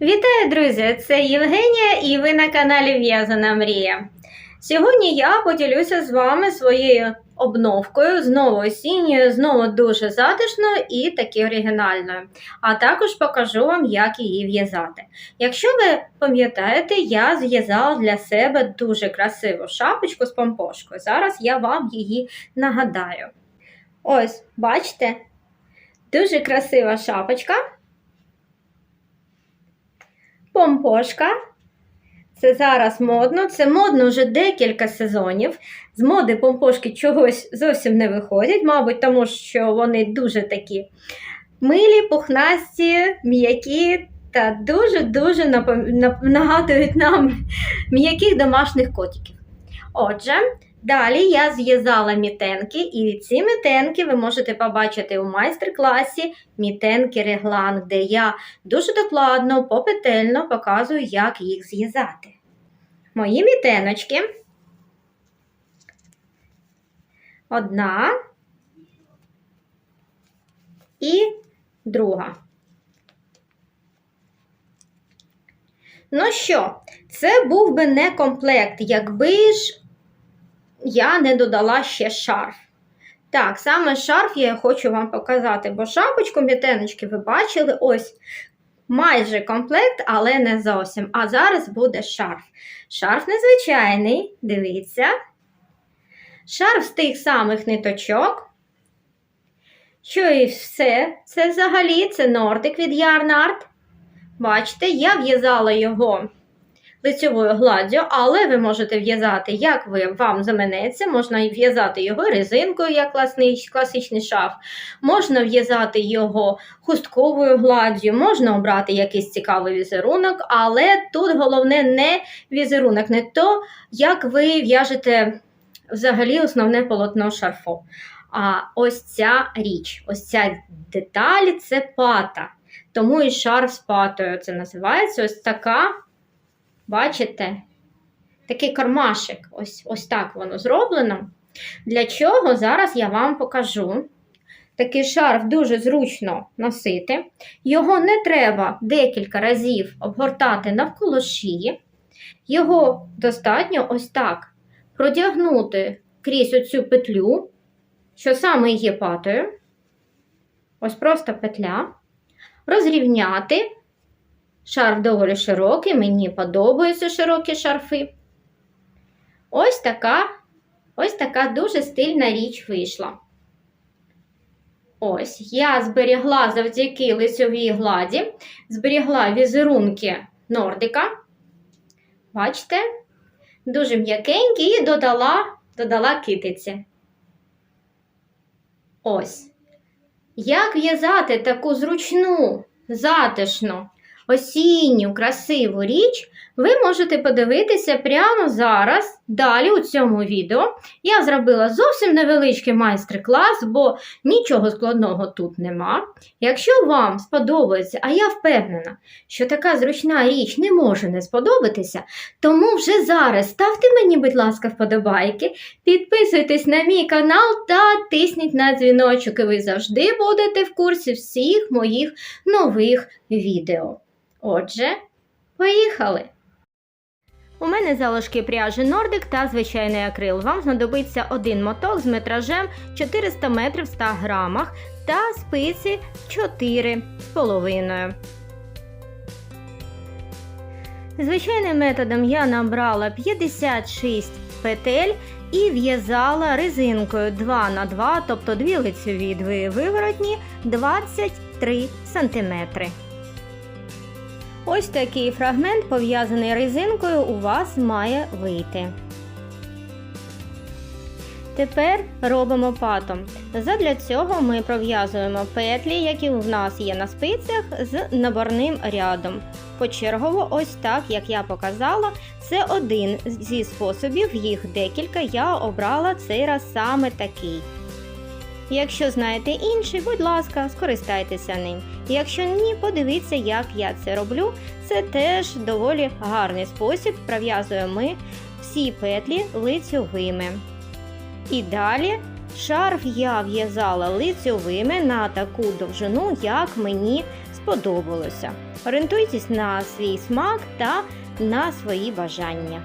Вітаю, друзі! Це Євгенія і ви на каналі В'язана Мрія. Сьогодні я поділюся з вами своєю обновкою, знову осінньою, знову дуже затишною і таки оригінальною. А також покажу вам, як її в'язати. Якщо ви пам'ятаєте, я зв'язала для себе дуже красиву шапочку з помпошкою. Зараз я вам її нагадаю. Ось, бачите? Дуже красива шапочка. Помпошка. Це зараз модно. Це модно вже декілька сезонів. З моди помпошки чогось зовсім не виходять, мабуть, тому що вони дуже такі милі, пухнасті, м'які та дуже-дуже нагадують нам м'яких домашніх котиків. Отже, далі я зв'язала мітенки, і ці мітенки ви можете побачити у майстер-класі мітенки реглан, де я дуже докладно, попетельно показую, як їх зв'язати. Мої мітеночки. Одна і друга. Ну що, це був би не комплект, якби ж я не додала ще шарф. Так, саме шарф я хочу вам показати, бо шапочку мітеночки ви бачили ось майже комплект, але не зовсім. А зараз буде шарф. Шарф незвичайний, дивіться. Шарф з тих самих ниточок. Що і все, це взагалі це нортик від Art. Бачите, я в'язала його лицьовою гладдю, але ви можете в'язати, як ви, вам заманеться. Можна в'язати його резинкою, як класний, класичний шаф, можна в'язати його хустковою гладдю, можна обрати якийсь цікавий візерунок, але тут головне не візерунок, не то, як ви в'яжете взагалі основне полотно шарфу. А ось ця річ, ось ця деталь це пата. Тому і шарф з патою це називається ось така. Бачите? Такий кармашик. Ось, ось так воно зроблено. Для чого зараз я вам покажу. Такий шарф дуже зручно носити. Його не треба декілька разів обгортати навколо шиї. Його достатньо ось так продягнути крізь оцю петлю, що саме є патою. Ось просто петля. Розрівняти. Шарф доволі широкий, мені подобаються широкі шарфи. Ось така, ось така дуже стильна річ вийшла. Ось, я зберігла завдяки лицьовій гладі, зберігла візерунки Нордика. Бачите? Дуже м'якенькі і додала, додала китиці. Ось. Як в'язати таку зручну, затишну, осінню, красиву річ, ви можете подивитися прямо зараз, далі у цьому відео. Я зробила зовсім невеличкий майстер-клас, бо нічого складного тут нема. Якщо вам сподобається, а я впевнена, що така зручна річ не може не сподобатися, тому вже зараз ставте мені, будь ласка, вподобайки, підписуйтесь на мій канал та тисніть на дзвіночок, і ви завжди будете в курсі всіх моїх нових відео. Отже, поїхали! У мене залишки пряжі Nordic та звичайний акрил. Вам знадобиться один моток з метражем 400 метрів в 100 грамах та спиці 4 з половиною. Звичайним методом я набрала 56 петель і в'язала резинкою 2 на 2, тобто 2 лицеві, 2 виворотні, 23 см. Ось такий фрагмент, пов'язаний резинкою, у вас має вийти. Тепер робимо патом. Задля цього ми пров'язуємо петлі, які в нас є на спицях, з наборним рядом. Почергово, ось так, як я показала, це один зі способів, їх декілька. Я обрала цей раз саме такий. Якщо знаєте інший, будь ласка, скористайтеся ним. Якщо ні, подивіться, як я це роблю. Це теж доволі гарний спосіб. Пров'язуємо ми всі петлі лицьовими. І далі шарф я в'язала лицьовими на таку довжину, як мені сподобалося. Орієнтуйтесь на свій смак та на свої бажання.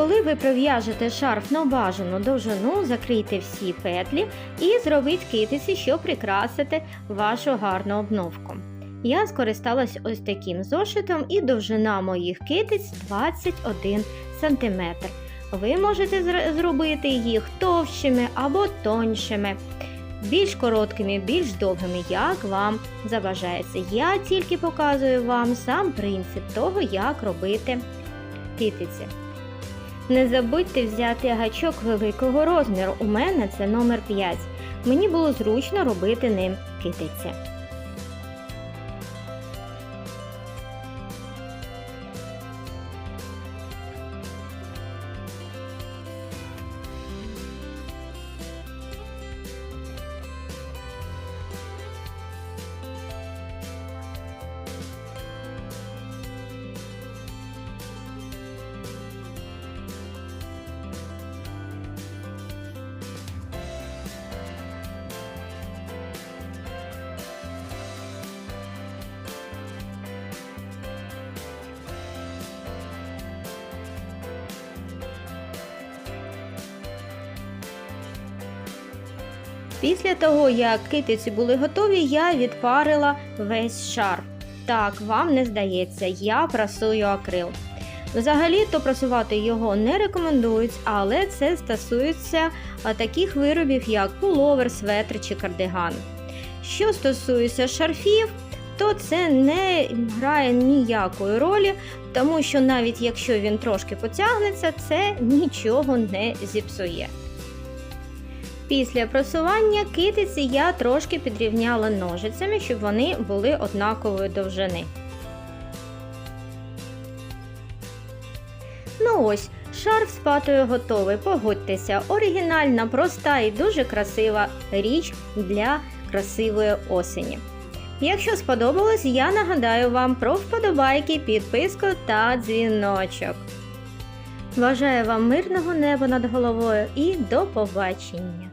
Коли ви пров'яжете шарф на бажану довжину, закрийте всі петлі і зробіть китиці, щоб прикрасити вашу гарну обновку. Я скористалась ось таким зошитом і довжина моїх китиць 21 см. Ви можете зр- зробити їх товщими або тоншими, більш короткими, більш довгими, як вам забажається. Я тільки показую вам сам принцип того, як робити китиці. Не забудьте взяти гачок великого розміру. У мене це номер 5. Мені було зручно робити ним китиці. Після того, як китиці були готові, я відпарила весь шар. Так, вам не здається, я прасую акрил. Взагалі-то прасувати його не рекомендують, але це стосується таких виробів, як пуловер, светр чи кардиган. Що стосується шарфів, то це не грає ніякої ролі, тому що навіть якщо він трошки потягнеться, це нічого не зіпсує. Після просування китиці я трошки підрівняла ножицями, щоб вони були однакової довжини. Ну ось, шарф з патою готовий. Погодьтеся, оригінальна, проста і дуже красива річ для красивої осені. Якщо сподобалось, я нагадаю вам про вподобайки, підписку та дзвіночок. Бажаю вам мирного неба над головою і до побачення!